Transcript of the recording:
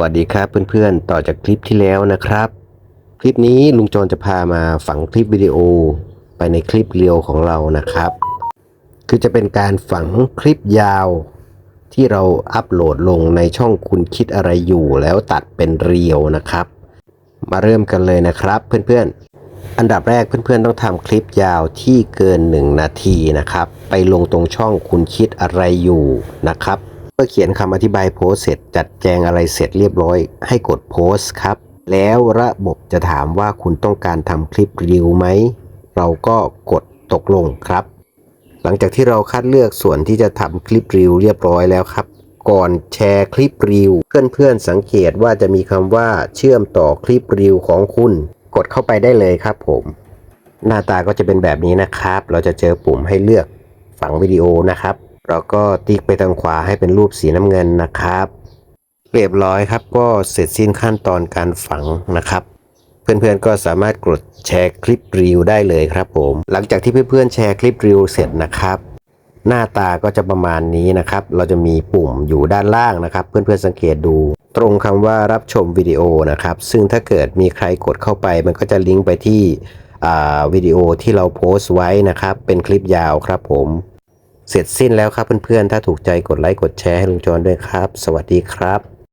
วัสดีครับเพื่อนๆ ต่อจากคลิปที่แล้วนะครับ คลิปนี้ลุงจรจะพามาฝังคลิปวิดีโอไปในคลิปเรียวของเรานะครับ คือจะเป็นการฝังคลิปยาวที่เราอัปโหลดลงในช่องคุณคิดอะไรอยู่แล้วตัดเป็นเรียวนะครับ มาเริ่มกันเลยนะครับเพื่อนๆ อันดับแรกเพื่อนๆ ต้องทำคลิปยาวที่เกิน 1 นาทีนะครับ ไปลงตรงช่องคุณคิดอะไรอยู่นะครับ เมื่อเขียนคำอธิบายโพสเสร็จ จัดแจงอะไรเสร็จเรียบร้อย ให้กดโพสครับ แล้วระบบจะถามว่าคุณต้องการทำคลิปรีวิวไหม เราก็กดตกลงครับ หลังจากที่เราคัดเลือกส่วนที่จะทำคลิปรีวิวเรียบร้อยแล้วครับ ก่อนแชร์คลิปรีวิวเพื่อนๆสังเกตว่าจะมีคำว่าเชื่อมต่อคลิปรีวิวของคุณ กดเข้าไปได้เลยครับผม หน้าตาก็จะเป็นแบบนี้นะครับ เราจะเจอปุ่มให้เลือกฝังวิดีโอนะครับ เราก็ติ๊กไปทางขวาให้เป็นรูปสีน้ำเงินนะครับ เรียบร้อยครับก็เสร็จสิ้นขั้นตอนการฝังนะครับ เพื่อนๆก็สามารถกดแชร์คลิปรีวได้เลยครับผม หลังจากที่เพื่อนๆแชร์คลิปรีวเสร็จนะครับ หน้าตาก็จะประมาณนี้นะครับ เราจะมีปุ่มอยู่ด้านล่างนะครับ เพื่อนๆสังเกตดู ตรงคำว่ารับชมวิดีโอนะครับ ซึ่งถ้าเกิดมีใครกดเข้าไป มันก็จะลิงก์ไปที่วิดีโอที่เราโพสต์ไว้นะครับ เป็นคลิปยาวครับผม เสร็จสิ้นแล้วครับเพื่อนๆ ถ้าถูกใจกดไลค์กดแชร์ให้ลุงจอนด้วยครับ สวัสดีครับ